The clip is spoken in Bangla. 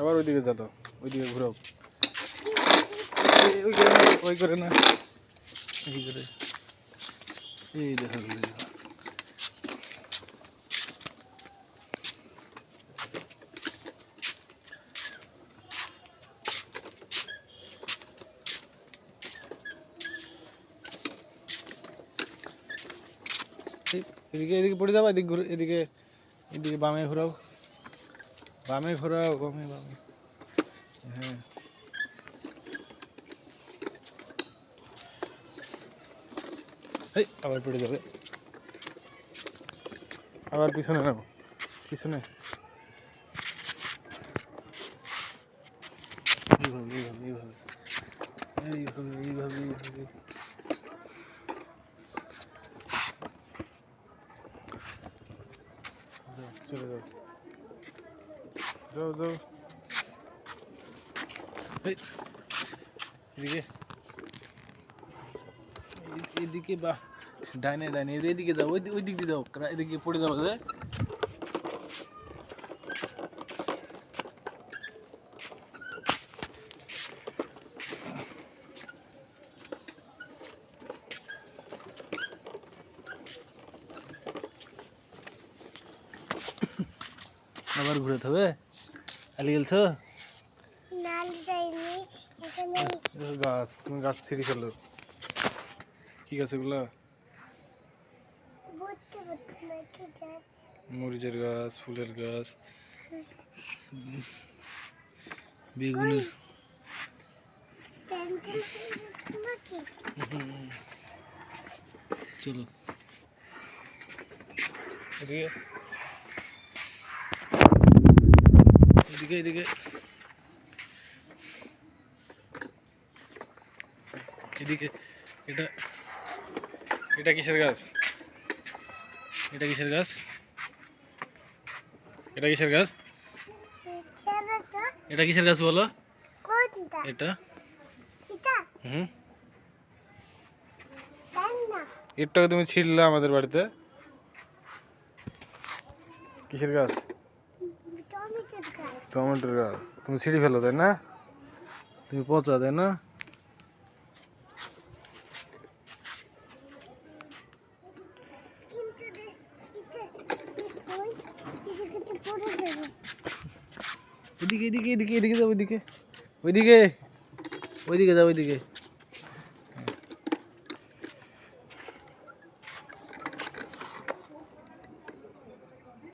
আবার ওইদিকে যা তো ওইদিকে এই- ওই করে না ওই করে না। এই করে এই দেখো এই দেখো। এই- এদিকে এদিকে পড়ে যাব এদিকে ঘুরে এদিকে এদিকে বামে ঘোরাও। বামে ঘোরাও বামে বামে। হ্যাঁ। এই, আবার পড়ে যাবে। আবার পিছনে নাও পিছনে। এইভাবে এইভাবে চলে যাও। যাও যাও এই, এদিকে এদিকে- এদিকে বা ডাইনে ডাইনে এদি- এদিকে যাও ওই দি- ওই দিক দিয়ে যাও কারণ এদিকে পড়ে যাবো যে আবার ঘুরাতে হবে আলি গেলছো নাল যায়নি এখানে দেখো গাছ তুমি গাছ ছিঁড়ে ফেলো কি গাছ এগুলো বুঝতে পারছি না কি গাছ মরিচের গাছ ফুলের গাছ বেগুনের প্যান্টেল নাকি চলো এদিকে এদিকে এদিকে। এদিকে এটা এটা কিসের গাছ? এটা কিসের গাছ? এটা কিসের গাছ? এটা কিসের গাছ বলো? এটা। হুম। এরটাকে তুমি ছিঁড়লে আমাদের বাড়িতে। কিসের গাছ? টমেটোর গাছ টমেটোর গাছ তুমি ছিঁড়ে ফেলো তাই না তুমি পচা তাই না কিন্তু রে, এটা এটা ওই এদিকে তো পড়ে যাবে এদিকে এদিকে এদিকে এদিকে যাও ওইদিকে ওইদিকে ওইদিকে যাও ওইদিকে